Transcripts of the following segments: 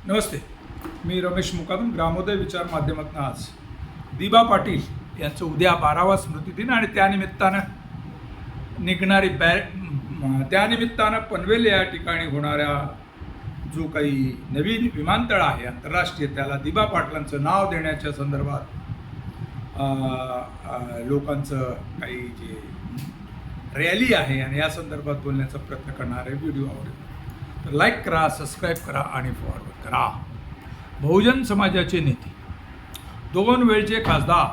नमस्ते मी रमेश मुकादम ग्रामोदय विचार माध्यमातून आज दिबा पाटील यांचं उद्या बारावा स्मृतिदिन आणि त्यानिमित्तानं निघणारी बॅ त्यानिमित्तानं पनवेल या ठिकाणी होणाऱ्या जो काही नवीन विमानतळ आहे आंतरराष्ट्रीय त्याला दिबा पाटलांचं नाव देण्याच्या संदर्भात लोकांचं काही जे रॅली आहे आणि या संदर्भात बोलण्याचा प्रयत्न करणारे व्हिडिओ आवडेल तर लाईक करा सबस्क्राईब करा आणि फॉरवर्ड करा. बहुजन समाजाचे नेते. दोन वेळचे खासदार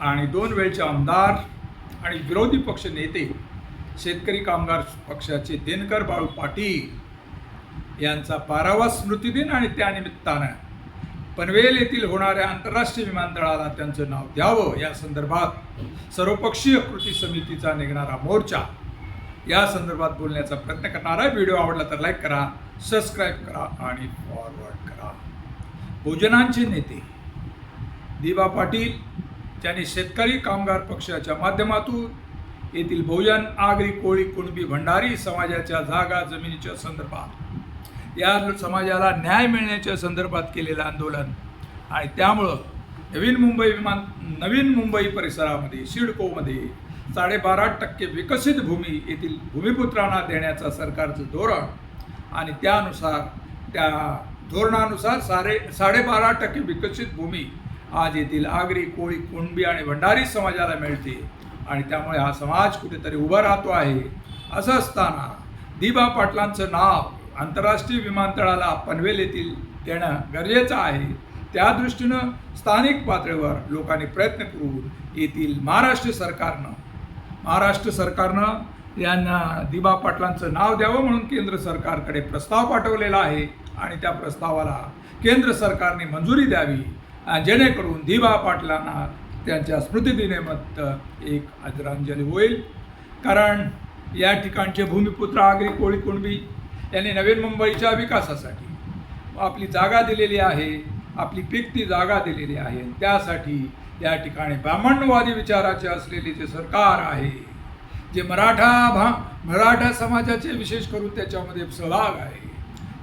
आणि दोन वेळचे आमदार आणि विरोधी पक्ष नेते शेतकरी कामगार पक्षाचे दिनकर बाळू पाटील यांचा बारावा स्मृतिदिन आणि त्यानिमित्तानं पनवेल येथील होणाऱ्या आंतरराष्ट्रीय विमानतळाला त्यांचं नाव द्यावं. या संदर्भात सर्वपक्षीय कृती समितीचा निघणारा मोर्चा या संदर्भात बोलण्याचा प्रयत्न करणार आहे. व्हिडिओ आवडला तर लाईक करा सबस्क्राईब करा आणि फॉरवर्ड करा. भोजनांचे नेते. दिबा पाटील त्यांनी शेतकरी कामगार पक्षाच्या माध्यमातून येथील भोजन आगरी कोळी कुणबी भंडारी समाजाच्या जागा जमिनीच्या संदर्भात या समाजाला न्याय मिळण्याच्या संदर्भात केलेलं आंदोलन आणि त्यामुळं नवीन मुंबई विमान नवीन मुंबई परिसरामध्ये सिडकोमध्ये साडेबारा टक्के विकसित भूमी येथील भूमिपुत्रांना देण्याचा सरकारचं धोरण आणि त्यानुसार त्या धोरणानुसार साडे साडेबारा टक्के विकसित भूमी आज येथील आगरी कोळी कुणबी आणि भंडारी समाजाला मिळते. आणि त्यामुळे हा समाज कुठेतरी उभा राहतो आहे असं असताना दिबा पाटलांचं नाव आंतरराष्ट्रीय विमानतळाला पनवेल येथील देणं गरजेचं आहे. त्या दृष्टीनं स्थानिक पातळीवर लोकांनी प्रयत्न करून येथील महाराष्ट्र सरकारनं महाराष्ट्र सरकारनं यांना दिबा पाटलांचं नाव द्यावं म्हणून केंद्र सरकारकडे प्रस्ताव पाठवलेला आहे आणि त्या प्रस्तावाला केंद्र सरकारने मंजुरी द्यावी जेणेकरून दिबा पाटलांना त्यांच्या स्मृतिदिनेमत एक आदरांजली होईल. कारण या ठिकाणचे भूमिपुत्र आगरी कोळी कुणबी यांनी नवीन मुंबईच्या विकासासाठी आपली जागा दिलेली आहे. आपली पिकती जागा दिलेली आहे. त्यासाठी या ठिकाणी ब्राह्मणवादी विचाराचे असलेले जे सरकार आहे जे मराठा भा मराठा समाजाचे विशेष करून त्याच्यामध्ये सहभाग आहे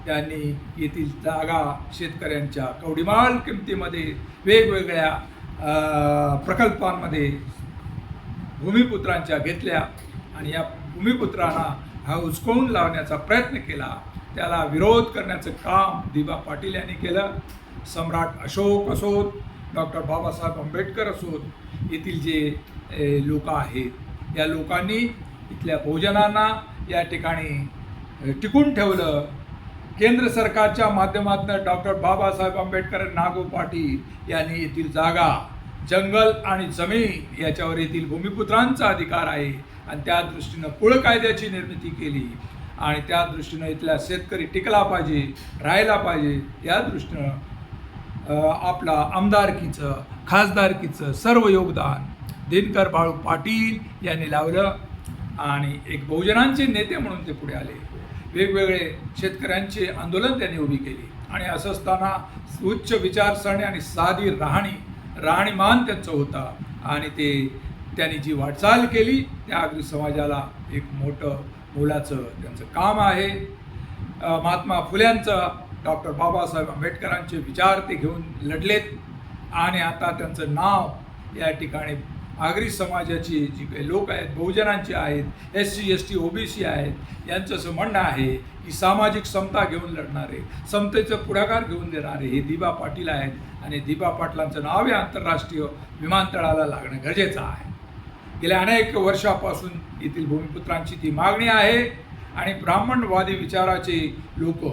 त्यांनी येथील जागा शेतकऱ्यांच्या कवडीमाल किमतीमध्ये वेगवेगळ्या प्रकल्पांमध्ये भूमिपुत्रांच्या घेतल्या आणि या भूमिपुत्रांना हा उचकवून लावण्याचा प्रयत्न केला. त्याला विरोध करण्याचं काम दिबा पाटील यांनी केलं. सम्राट अशोक असोत डॉक्टर बाबासाहेब आंबेडकर असोत येथील जे लोक आहेत या लोकांनी इथल्या भोजनांना या ठिकाणी टिकून ठेवलं. केंद्र सरकारच्या माध्यमातून डॉक्टर बाबासाहेब आंबेडकर नागो पाटील यांनी येथील जागा जंगल आणि जमीन याच्यावर येथील भूमिपुत्रांचा अधिकार आहे. आणि त्या दृष्टीनं कुळ कायद्याची निर्मिती केली. आणि त्या दृष्टीनं इथला शेतकरी टिकला पाहिजे राहायला पाहिजे या दृष्टीनं आपला आमदारकीचं खासदारकीचं सर्व योगदान दिनकर बाळू पाटील यांनी लावलं आणि एक बहुजनांचे नेते म्हणून ते पुढे आले. वेगवेगळे शेतकऱ्यांचे आंदोलन त्यांनी उभी केली. आणि असं असताना उच्च विचारसरणी आणि साधी राहणी राहणीमान त्यांचं होता. आणि ते त्यांनी जी वाटचाल केली त्या अगदी समाजाला एक मोठं मोलाचं त्यांचं काम आहे. महात्मा फुल्यांचं डॉक्टर बाबासाहेब आंबेडकरांचे विचार ते घेऊन लढलेत. आणि आता त्यांचं नाव या ठिकाणी आगरी समाजाची जी काही लोक आहेत बहुजनांची आहेत S C S T OBC आहेत यांचं असं म्हणणं आहे की सामाजिक समता घेऊन लढणारे समतेचं पुढाकार घेऊन देणारे हे दिबा पाटील आहेत. आणि दिबा पाटलांचं नाव या आंतरराष्ट्रीय विमानतळाला लागणं गरजेचं आहे. गेल्या अनेक वर्षापासून येथील भूमिपुत्रांची ती मागणी आहे आणि ब्राह्मणवादी विचाराचे लोक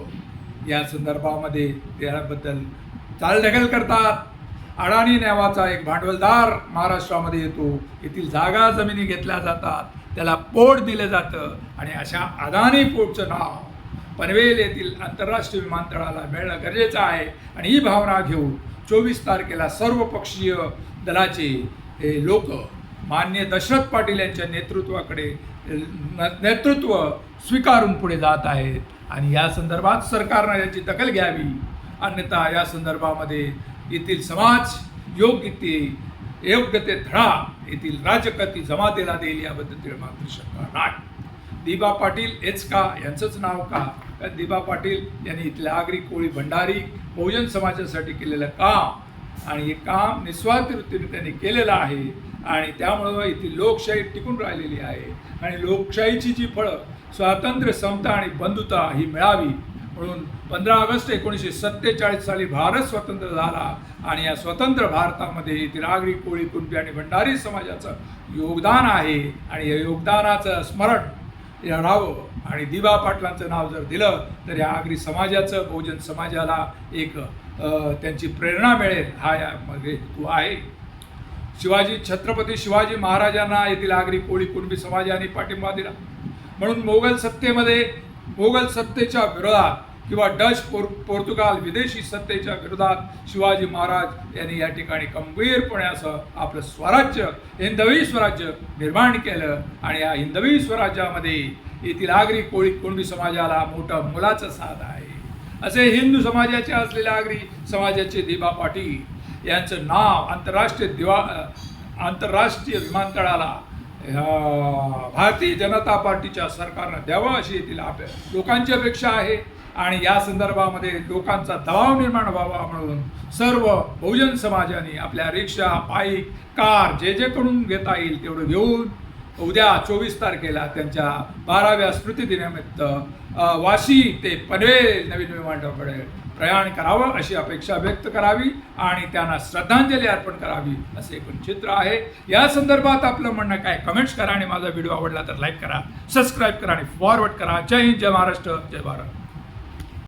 या संदर्भामध्ये त्याबद्दल चालढकल करतात. अडाणी नावाचा एक भांडवलदार महाराष्ट्रामध्ये येतो. येथील जागा जमिनी घेतल्या जातात. त्याला पोट दिलं जातं आणि अशा अदानी पोटचं नाव पनवेल येथील आंतरराष्ट्रीय विमानतळाला मिळणं गरजेचं आहे. आणि ही भावना घेऊन चोवीस तारखेला सर्वपक्षीय दलाचे हे लोक मान्य दशरथ पाटील यांच्या नेतृत्वाकडे न- नेतृत्व स्वीकारून पुढे जात आहेत. आणि या संदर्भात सरकारनं याची दखल घ्यावी. अन्यथा या संदर्भामध्ये येथील समाज योग्य ते योग्य ते धडा येथील राजकती जमातीला देईल याबद्दल मात्र शंका नाही. दिबा पाटील हेच का? यांचंच नाव का? तर दिबा पाटील यांनी इथल्या आगरी कोळी भंडारी बहुजन समाजासाठी केलेलं काम आणि हे काम निस्वार्थ वृत्तीने त्यांनी केलेलं आहे. आणि त्यामुळं इथे लोकशाही टिकून राहिलेली आहे. आणि लोकशाहीची जी फळं स्वातंत्र्य समता आणि बंधुता ही मिळावी म्हणून पंधरा ऑगस्ट एकोणीसशे सत्तेचाळीस साली भारत स्वतंत्र झाला आणि या स्वतंत्र भारतामध्ये येथील आगरी कोळी कुणबी आणि भंडारी समाजाचं योगदान आहे. आणि या योगदानाचं स्मरण राहावं आणि दिवा पाटलांचं नाव जर दिलं तर या आगरी समाजाचं बहुजन समाजाला एक त्यांची प्रेरणा मिळेल. हा यामध्ये हेतू आहे. शिवाजी छत्रपती शिवाजी महाराजांना येथील आगरी कोळी कुणबी समाजाने पाठिंबा दिला. म्हणून मोगल सत्तेमध्ये मोगल सत्तेच्या विरोधात किंवा डच पोर पोर्तुगाल विदेशी सत्तेच्या विरोधात शिवाजी महाराज यांनी या ठिकाणी गंभीरपणे असं आपलं स्वराज्य हिंदवी स्वराज्य निर्माण केलं आणि या हिंदवी स्वराज्यामध्ये येथील आगरी कोळी कुणबी समाजाला मोठं मुलाचं साथ आहे. असे हिंदू समाजाचे असलेल्या आगरी समाजाचे दिबा पाटील यांचं नाव आंतरराष्ट्रीय दिवा आंतरराष्ट्रीय विमानतळाला भारतीय जनता पार्टीच्या सरकारनं द्यावं अशी येथील आप लोकांची अपेक्षा आहे. आणि या संदर्भामध्ये लोकांचा दबाव निर्माण व्हावा म्हणून सर्व बहुजन समाजाने आपल्या रिक्षा बाईक कार जे जे करून घेता येईल तेवढं घेऊन उद्या चोवीस तारखेला त्यांच्या बाराव्या स्मृतिदिनानिमित्त वाशी ते पनवेल नवीन विमानतळाकडे प्रयाण करावं अशी अपेक्षा व्यक्त करावी आणि त्यांना श्रद्धांजली अर्पण करावी असे एकूण चित्र आहे. या संदर्भात आपलं म्हणणं काय? कमेंट्स करा आणि माझा व्हिडिओ आवडला तर लाईक करा सबस्क्राईब करा आणि फॉरवर्ड करा. जय हिंद जय महाराष्ट्र जय भारत.